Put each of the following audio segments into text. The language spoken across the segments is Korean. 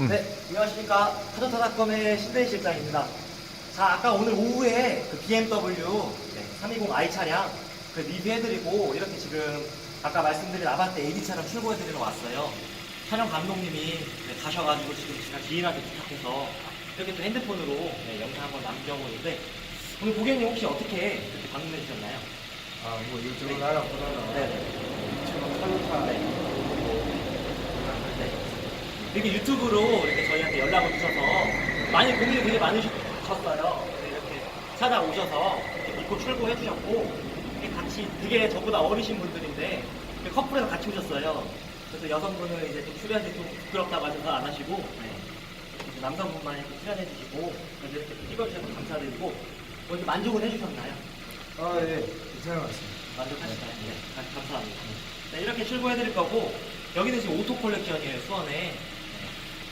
음. 네, 안녕하십니까. 타조타닷컴의 신대희 실장입니다. 자, 아까 오늘 오후에 그 BMW 320i 차량 그 리뷰해드리고 이렇게 지금 아까 말씀드린 아반떼 AD 차량 출고해드리러 왔어요. 촬영 감독님이 네, 가셔가지고 지금 제가 지인한테 부탁해서 이렇게 또 핸드폰으로 네, 영상 한번 남겨보는데 오늘 고객님 혹시 어떻게 그렇게 방문해 주셨나요? 아, 뭐 이쪽으로 알아보다가 네네. 지금 타요타 네. 네. 이렇게 유튜브로 이렇게 저희한테 연락을 주셔서 많이 고민이 되게 많으셨어요. 네, 이렇게 찾아오셔서 이렇게 믿고 출고해 주셨고 같이 되게 저보다 어리신 분들인데 커플에서 같이 오셨어요. 그래서 여성분은 이제 좀 출연이 좀 부끄럽다고 하셔서 안 하시고 네. 남성분만 이렇게 출연해 주시고 그래서 이렇게 찍어주셔서 감사드리고 뭐 이렇게 만족은 해주셨나요? 아, 예. 괜찮은 것 같습니다. 만족하시나요? 네, 감- 감사합니다. 네, 이렇게 출고해드릴 거고, 여기는 지금 오토 컬렉션이에요, 수원에.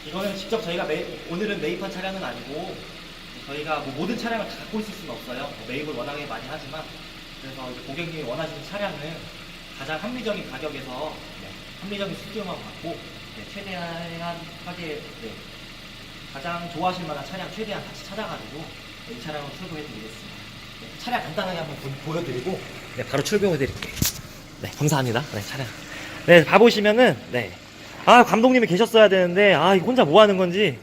네. 이거는 직접 저희가 매, 오늘은 매입한 차량은 아니고, 저희가 뭐 모든 차량을 다 갖고 있을 수는 없어요. 뭐 매입을 워낙에 많이 하지만, 그래서 이제 고객님이 원하시는 차량은 가장 합리적인 가격에서 네, 합리적인 수수료만 받고, 네, 최대한 하게 네, 가장 좋아하실 만한 차량 최대한 같이 찾아가지고 이 차량을 출고해드리겠습니다. 네, 차량 간단하게 한번 보, 여드리고 네, 바로 출고해드릴게요. 네, 감사합니다. 네, 차량. 네, 봐보시면은, 네. 아, 감독님이 계셨어야 되는데, 아, 이거 혼자 뭐 하는 건지.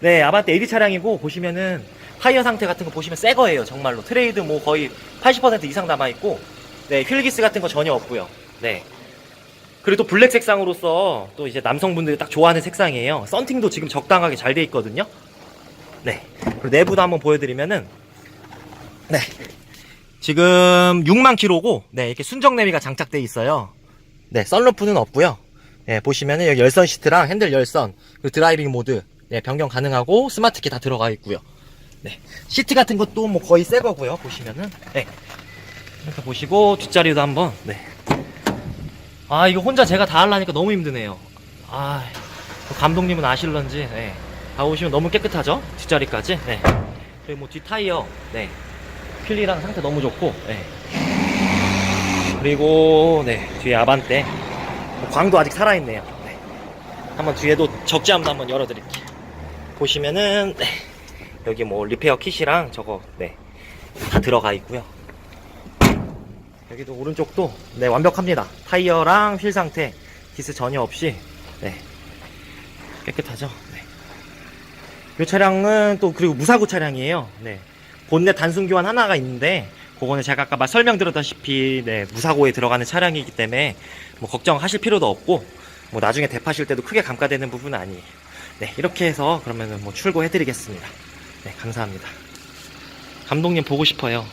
네, 아반떼 AD 차량이고, 보시면은, 타이어 상태 같은 거 보시면 새 거예요, 정말로. 트레이드 뭐 거의 80% 이상 남아 있고, 네, 휠기스 같은 거 전혀 없고요. 네. 그리고 또 블랙 색상으로서 또 이제 남성분들이 딱 좋아하는 색상이에요. 썬팅도 지금 적당하게 잘 돼 있거든요. 네. 그리고 내부도 한번 보여드리면은, 네. 지금 6만 킬로고, 네, 이렇게 순정 내비가 장착돼 있어요. 네, 썬루프는 없고요. 네, 보시면은 여기 열선 시트랑 핸들 열선, 그리고 드라이빙 모드, 네, 변경 가능하고 스마트 키 다 들어가 있고요. 네, 시트 같은 것도 뭐 거의 새 거고요. 보시면은, 네, 이렇게 보시고 뒷자리도 한번, 네. 아, 이거 혼자 제가 다 하려니까 너무 힘드네요. 아, 감독님은 아실런지, 네. 다 오시면 너무 깨끗하죠? 뒷자리까지, 네. 그리고 뭐 뒷 타이어, 네. 필리랑 상태 너무 좋고, 네. 그리고, 네, 뒤에 아반떼. 뭐 광도 아직 살아있네요. 네. 한번 뒤에도 적재함도 한번 열어드릴게요. 보시면은, 네. 여기 뭐 리페어 킷이랑 저거, 네. 다 들어가 있고요. 여기도 오른쪽도, 네, 완벽합니다. 타이어랑 휠 상태, 기스 전혀 없이, 네. 깨끗하죠? 네. 이 차량은 또 그리고 무사고 차량이에요. 네. 본넷 단순 교환 하나가 있는데 그거는 제가 아까 말 설명드렸다시피 네, 무사고에 들어가는 차량이기 때문에 뭐 걱정하실 필요도 없고 뭐 나중에 대파실 때도 크게 감가되는 부분은 아니에요. 네, 이렇게 해서 그러면은 뭐 출고해 드리겠습니다. 네, 감사합니다. 감독님 보고 싶어요.